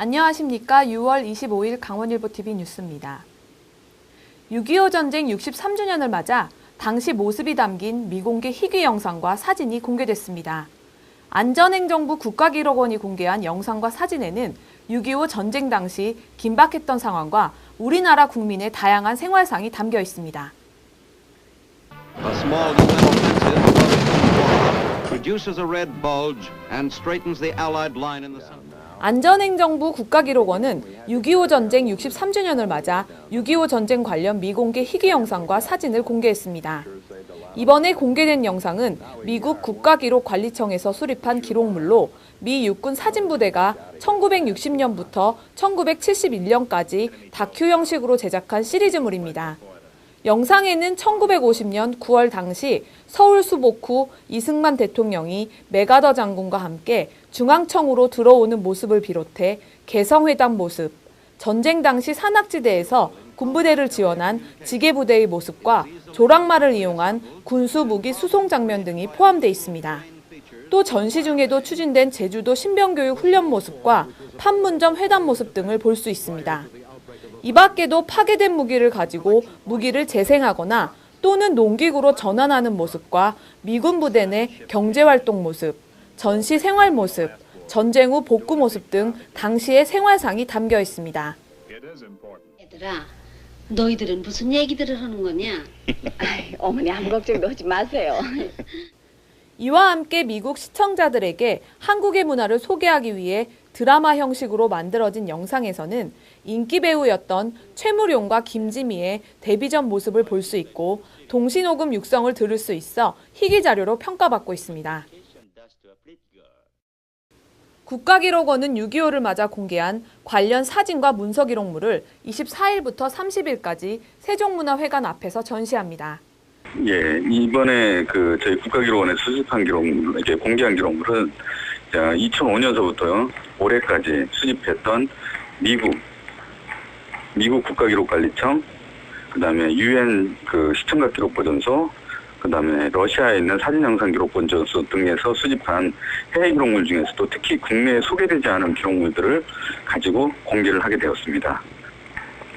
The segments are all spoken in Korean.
안녕하십니까. 6월 25일 강원일보 TV 뉴스입니다. 6.25 전쟁 63주년을 맞아 당시 모습이 담긴 미공개 희귀 영상과 사진이 공개됐습니다. 안전행정부 국가기록원이 공개한 영상과 사진에는 6.25 전쟁 당시 긴박했던 상황과 우리나라 국민의 다양한 생활상이 담겨 있습니다. 안전행정부 국가기록원은 6.25 전쟁 63주년을 맞아 6.25 전쟁 관련 미공개 희귀 영상과 사진을 공개했습니다. 이번에 공개된 영상은 미국 국가기록관리청에서 수립한 기록물로 미 육군 사진부대가 1960년부터 1971년까지 다큐 형식으로 제작한 시리즈물입니다. 영상에는 1950년 9월 당시 서울 수복 후 이승만 대통령이 메가더 장군과 함께 중앙청으로 들어오는 모습을 비롯해 개성회담 모습, 전쟁 당시 산악지대에서 군부대를 지원한 지게부대의 모습과 조랑말을 이용한 군수 무기 수송 장면 등이 포함되어 있습니다. 또 전시 중에도 추진된 제주도 신병교육 훈련 모습과 판문점 회담 모습 등을 볼 수 있습니다. 이 밖에도 파괴된 무기를 가지고 무기를 재생하거나 또는 농기구로 전환하는 모습과 미군 부대 내 경제활동 모습, 전시 생활 모습, 전쟁 후 복구 모습 등 당시의 생활상이 담겨 있습니다. 얘들아, 너희들은 무슨 얘기들을 하는 거냐? 아이, 어머니 아무 걱정도 하지 마세요. 이와 함께 미국 시청자들에게 한국의 문화를 소개하기 위해 드라마 형식으로 만들어진 영상에서는 인기 배우였던 최무룡과 김지미의 데뷔 전 모습을 볼 수 있고 동시녹음 육성을 들을 수 있어 희귀 자료로 평가받고 있습니다. 국가기록원은 6.25를 맞아 공개한 관련 사진과 문서 기록물을 24일부터 30일까지 세종문화회관 앞에서 전시합니다. 예, 이번에 그 저희 국가기록원에 수집한 기록물, 이제 공개한 기록물은 2005년서부터 올해까지 수집했던 미국, 미국 국가기록관리청, 그 다음에 유엔 그 시청각 기록 보존소, 그 다음에 러시아에 있는 사진 영상 기록 보존소 등에서 수집한 해외 기록물 중에서도 특히 국내에 소개되지 않은 기록물들을 가지고 공개를 하게 되었습니다.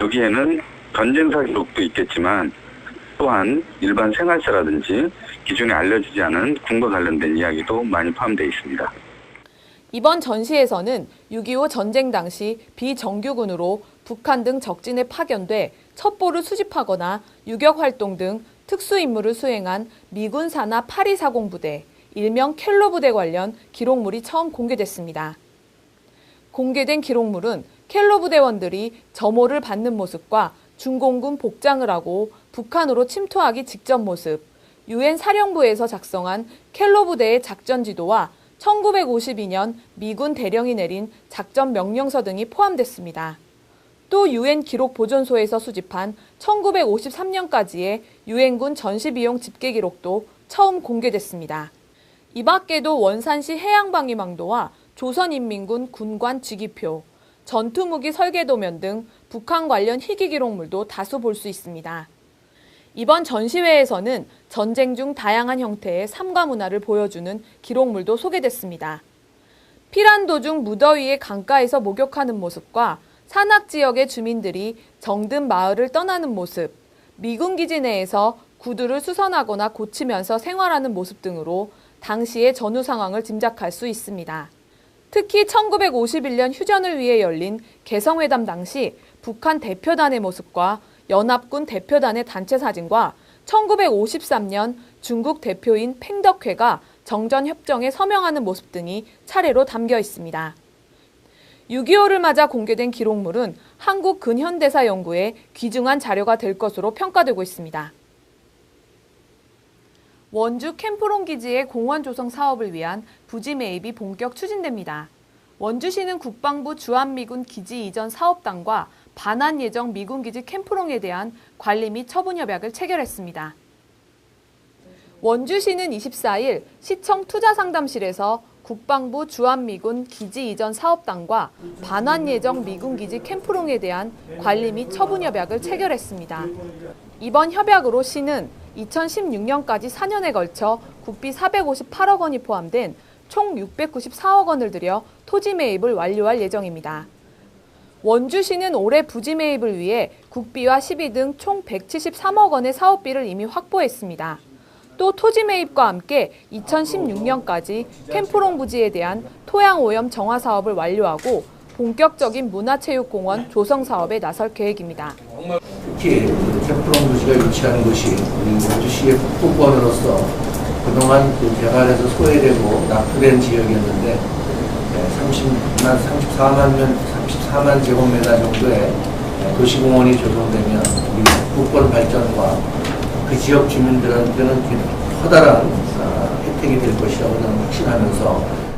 여기에는 전쟁사 기록도 있겠지만 또한 일반 생활사라든지 기존에 알려지지 않은 군과 관련된 이야기도 많이 포함되어 있습니다. 이번 전시에서는 6.25 전쟁 당시 비정규군으로 북한 등 적진에 파견돼 첩보를 수집하거나 유격 활동 등 특수 임무를 수행한 미군 산하 8240 부대, 일명 켈로 부대 관련 기록물이 처음 공개됐습니다. 공개된 기록물은 켈로 부대원들이 점호를 받는 모습과 중공군 복장을 하고 북한으로 침투하기 직전 모습, 유엔 사령부에서 작성한 켈로 부대의 작전 지도와 1952년 미군 대령이 내린 작전 명령서 등이 포함됐습니다. 또 유엔 기록 보존소에서 수집한 1953년까지의 유엔군 전시 비용 집계 기록도 처음 공개됐습니다. 이 밖에도 원산시 해양방위망도와 조선인민군 군관 직위표, 전투무기 설계도면 등 북한 관련 희귀 기록물도 다수 볼 수 있습니다. 이번 전시회에서는 전쟁 중 다양한 형태의 삶과 문화를 보여주는 기록물도 소개됐습니다. 피란 도중 무더위에 강가에서 목욕하는 모습과 산악 지역의 주민들이 정든 마을을 떠나는 모습, 미군 기지 내에서 구두를 수선하거나 고치면서 생활하는 모습 등으로 당시의 전후 상황을 짐작할 수 있습니다. 특히 1951년 휴전을 위해 열린 개성회담 당시 북한 대표단의 모습과 연합군 대표단의 단체 사진과 1953년 중국 대표인 팽덕회가 정전협정에 서명하는 모습 등이 차례로 담겨 있습니다. 6.25를 맞아 공개된 기록물은 한국 근현대사 연구에 귀중한 자료가 될 것으로 평가되고 있습니다. 원주 캠프론 기지의 공원 조성 사업을 위한 부지 매입이 본격 추진됩니다. 원주시는 국방부 주한미군 기지 이전 사업단과 반환 예정 미군 기지 캠프롱에 대한 관리 및 처분 협약을 체결했습니다. 원주시는 24일 시청 투자상담실에서 국방부 주한미군 기지 이전 사업단과 반환 예정 미군 기지 캠프롱에 대한 관리 및 처분 협약을 체결했습니다. 이번 협약으로 시는 2016년까지 4년에 걸쳐 국비 458억 원이 포함된 총 694억 원을 들여 토지 매입을 완료할 예정입니다. 원주시는 올해 부지 매입을 위해 국비와 시비 등 총 173억 원의 사업비를 이미 확보했습니다. 또 토지 매입과 함께 2016년까지 캠프롱 부지에 대한 토양 오염 정화 사업을 완료하고 본격적인 문화체육공원 조성 사업에 나설 계획입니다. 특히 캠프롱 도시가 위치하는 곳이 우리 원주시의 북부권으로서 그동안 그 개발에서 소외되고 낙후된 지역이었는데 30만, 34만 면, 34만 제곱미터 정도의 도시공원이 조성되면 우리 북부권 발전과 그 지역 주민들한테는 커다란 아, 혜택이 될 것이라고 저는 확신하면서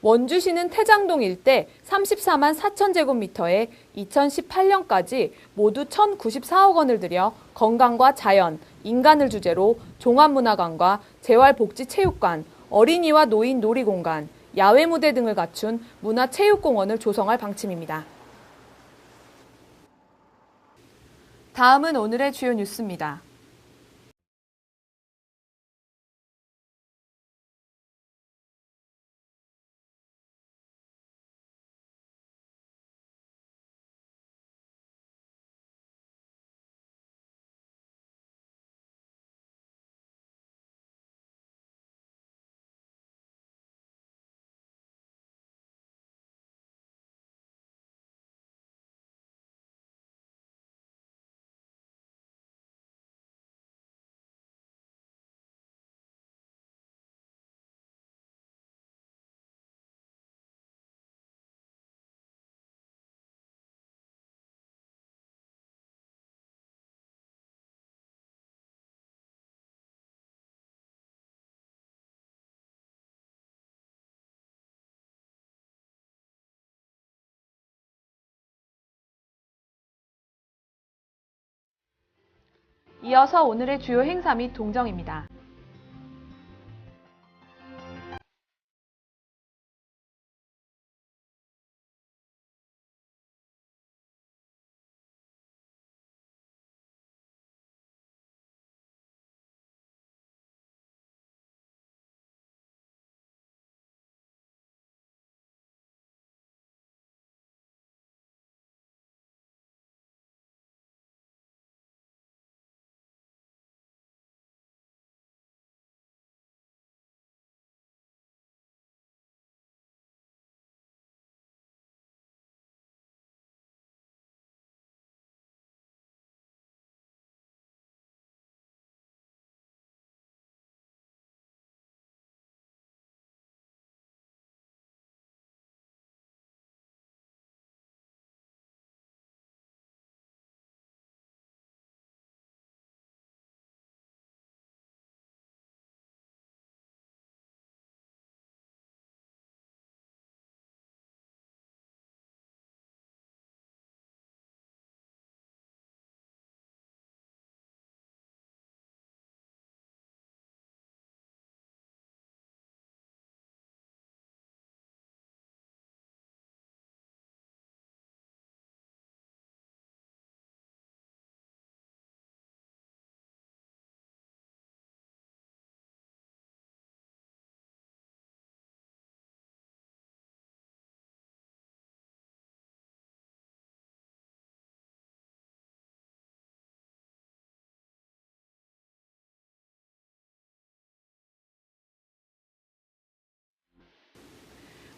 원주시는 태장동 일대 34만 4천 제곱미터에 2018년까지 모두 1,094억 원을 들여 건강과 자연, 인간을 주제로 종합문화관과 재활복지체육관, 어린이와 노인 놀이공간, 야외 무대 등을 갖춘 문화체육공원을 조성할 방침입니다. 다음은 오늘의 주요 뉴스입니다. 이어서 오늘의 주요 행사 및 동정입니다.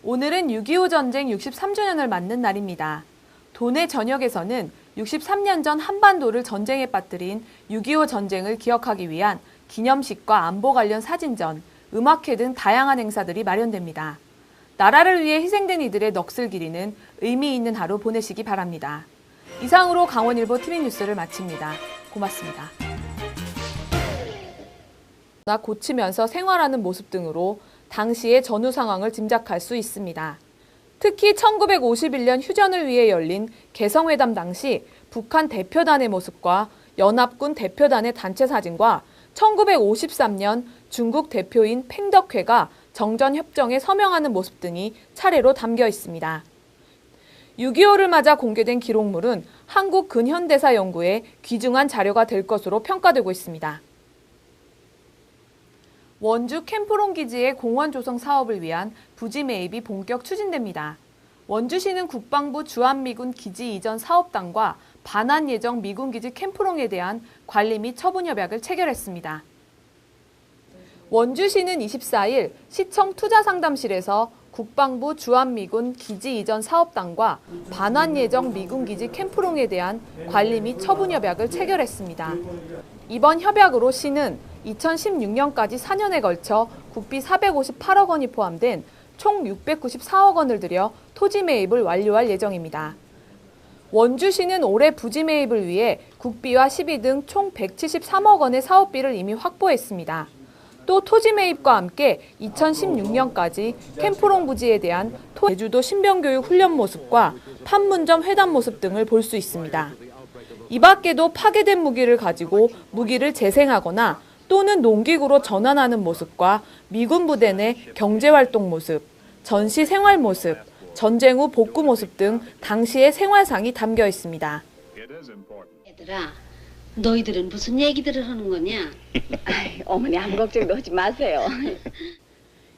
오늘은 6.25 전쟁 63주년을 맞는 날입니다. 도내 전역에서는 63년 전 한반도를 전쟁에 빠뜨린 6.25 전쟁을 기억하기 위한 기념식과 안보 관련 사진전, 음악회 등 다양한 행사들이 마련됩니다. 나라를 위해 희생된 이들의 넋을 기리는 의미 있는 하루 보내시기 바랍니다. 이상으로 강원일보 TV 뉴스를 마칩니다. 고맙습니다. 나 고치면서 생활하는 모습 등으로 당시의 전후 상황을 짐작할 수 있습니다. 특히 1951년 휴전을 위해 열린 개성회담 당시 북한 대표단의 모습과 연합군 대표단의 단체 사진과 1953년 중국 대표인 팽덕회가 정전협정에 서명하는 모습 등이 차례로 담겨 있습니다. 6.25를 맞아 공개된 기록물은 한국 근현대사 연구에 귀중한 자료가 될 것으로 평가되고 있습니다. 원주 캠프롱 기지의 공원 조성 사업을 위한 부지 매입이 본격 추진됩니다. 원주시는 국방부 주한미군 기지 이전 사업단과 반환 예정 미군 기지 캠프롱에 대한 관리 및 처분 협약을 체결했습니다. 원주시는 24일 시청 투자상담실에서 국방부 주한미군 기지 이전 사업단과 반환 예정 미군 기지 캠프롱에 대한 관리 및 처분 협약을 체결했습니다. 이번 협약으로 시는 2016년까지 4년에 걸쳐 국비 458억 원이 포함된 총 694억 원을 들여 토지 매입을 완료할 예정입니다. 원주시는 올해 부지 매입을 위해 국비와 시비 등 총 173억 원의 사업비를 이미 확보했습니다. 또 토지 매입과 함께 2016년까지 캠프롱 부지에 대한 토- 제주도 신병교육 훈련 모습과 판문점 회담 모습 등을 볼 수 있습니다. 이 밖에도 파괴된 무기를 가지고 무기를 재생하거나 또는 농기구로 전환하는 모습과 미군 부대 내 경제활동 모습, 전시 생활 모습, 전쟁 후 복구 모습 등 당시의 생활상이 담겨 있습니다. 얘들아, 너희들은 무슨 얘기들을 하는 거냐? 아이, 어머니 아무 걱정도 하지 마세요.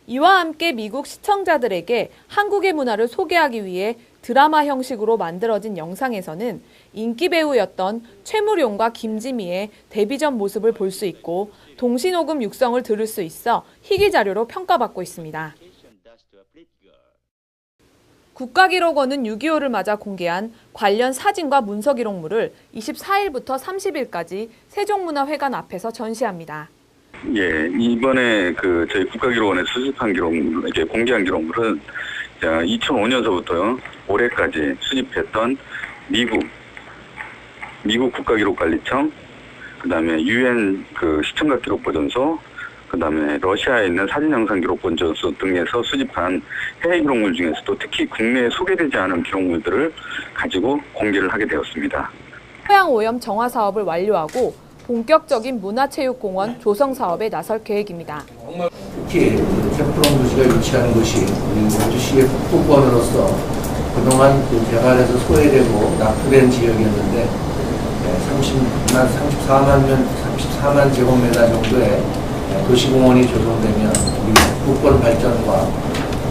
이와 함께 미국 시청자들에게 한국의 문화를 소개하기 위해 드라마 형식으로 만들어진 영상에서는 인기 배우였던 최무룡과 김지미의 데뷔 전 모습을 볼 수 있고 동시녹음 육성을 들을 수 있어 희귀 자료로 평가받고 있습니다. 국가기록원은 6.25를 맞아 공개한 관련 사진과 문서 기록물을 24일부터 30일까지 세종문화회관 앞에서 전시합니다. 예, 이번에 그 저희 국가기록원에 수집한 기록물, 이제 공개한 기록물은 2005년서부터요, 올해까지 수집했던 미국, 미국 국가기록관리청, 그 다음에 유엔 그 시청각 기록 보존소, 그 다음에 러시아에 있는 사진 영상 기록 보존소 등에서 수집한 해외 기록물 중에서도 특히 국내에 소개되지 않은 기록물들을 가지고 공개를 하게 되었습니다. 토양 오염 정화 사업을 완료하고 본격적인 문화체육공원 조성 사업에 나설 계획입니다. 특히 그 캠프롱 도시가 위치한 곳이 우리 원주시의 북부권으로서 그동안 그 개발에서 소외되고 낙후된 지역이었는데 30만, 34만 면, 34만 제곱미터 정도의 도시공원이 조성되면 우리 북부권 발전과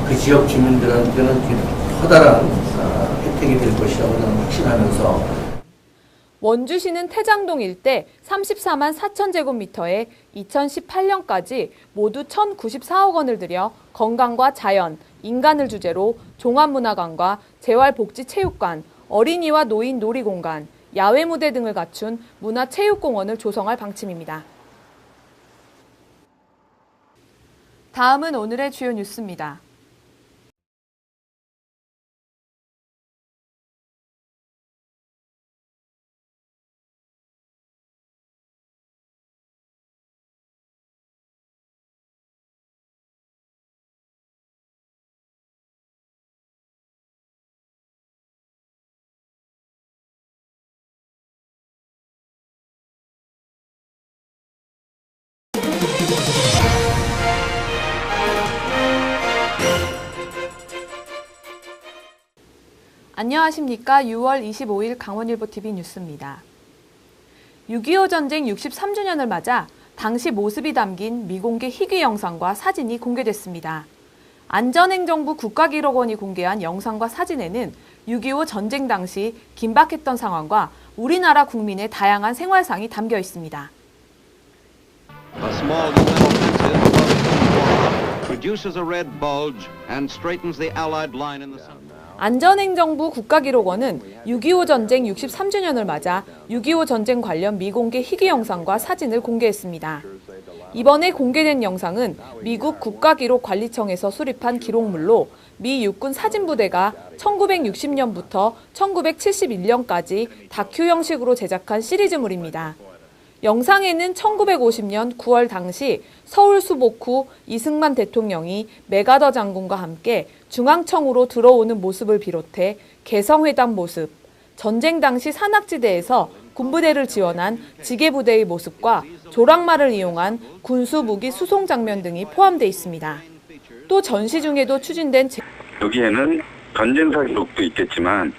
그 지역 주민들한테는 커다란 아, 혜택이 될 것이라고 저는 확신하면서 원주시는 태장동 일대 34만 4천 제곱미터에 2018년까지 모두 1,094억 원을 들여 건강과 자연, 인간을 주제로 종합문화관과 재활복지체육관, 어린이와 노인 놀이공간, 야외 무대 등을 갖춘 문화체육공원을 조성할 방침입니다. 다음은 오늘의 주요 뉴스입니다. 안녕하십니까. 6월 25일 강원일보 TV 뉴스입니다. 6.25 전쟁 63주년을 맞아 당시 모습이 담긴 미공개 희귀 영상과 사진이 공개됐습니다. 안전행정부 국가기록원이 공개한 영상과 사진에는 6.25 전쟁 당시 긴박했던 상황과 우리나라 국민의 다양한 생활상이 담겨 있습니다. 안전행정부 국가기록원은 6.25 전쟁 63주년을 맞아 6.25 전쟁 관련 미공개 희귀 영상과 사진을 공개했습니다. 이번에 공개된 영상은 미국 국가기록관리청에서 수립한 기록물로 미 육군 사진부대가 1960년부터 1971년까지 다큐 형식으로 제작한 시리즈물입니다. 영상에는 1950년 9월 당시 서울 수복 후 이승만 대통령이 메가더 장군과 함께 중앙청으로 들어오는 모습을 비롯해 개성회담 모습, 전쟁 당시 산악지대에서 군부대를 지원한 지게부대의 모습과 조랑말을 이용한 군수 무기 수송 장면 등이 포함되어 있습니다. 또 전시 중에도 추진된 제- 여기에는 전쟁사 기록도 있겠지만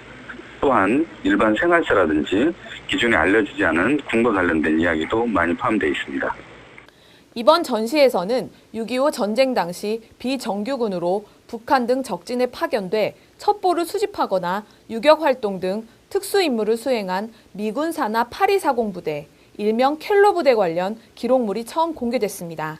또한 일반 생활사라든지 기존에 알려지지 않은 군과 관련된 이야기도 많이 포함되어 있습니다. 이번 전시에서는 6.25 전쟁 당시 비정규군으로 북한 등 적진에 파견돼 첩보를 수집하거나 유격 활동 등 특수 임무를 수행한 미군 산하 8240 부대, 일명 켈로 부대 관련 기록물이 처음 공개됐습니다.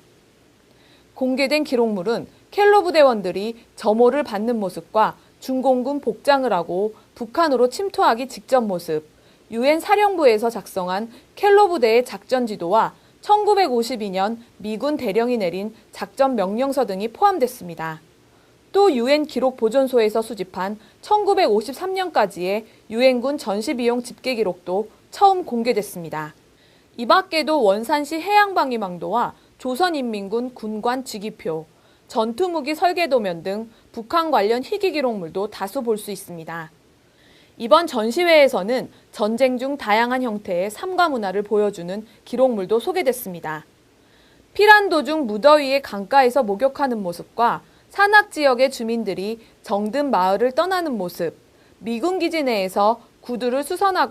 공개된 기록물은 켈로 부대원들이 점호를 받는 모습과 중공군 복장을 하고 북한으로 침투하기 직전 모습, 유엔 사령부에서 작성한 켈로 부대의 작전 지도와 1952년 미군 대령이 내린 작전 명령서 등이 포함됐습니다. 또 유엔 기록 보존소에서 수집한 1953년까지의 유엔군 전시 비용 집계 기록도 처음 공개됐습니다. 이 밖에도 원산시 해양방위망도와 조선인민군 군관 직위표, 전투무기 설계도면 등 북한 관련 희귀 기록물도 다수 볼 수 있습니다. 이번 전시회에서는 전쟁 중 다양한 형태의 삼가 문화를 보여주는 기록물도 소개됐습니다. 피란 도중 무더위에 강가에서 목욕하는 모습과 산악 지역의 주민들이 정든 마을을 떠나는 모습, 미군 기지 내에서 구두를 수선하거나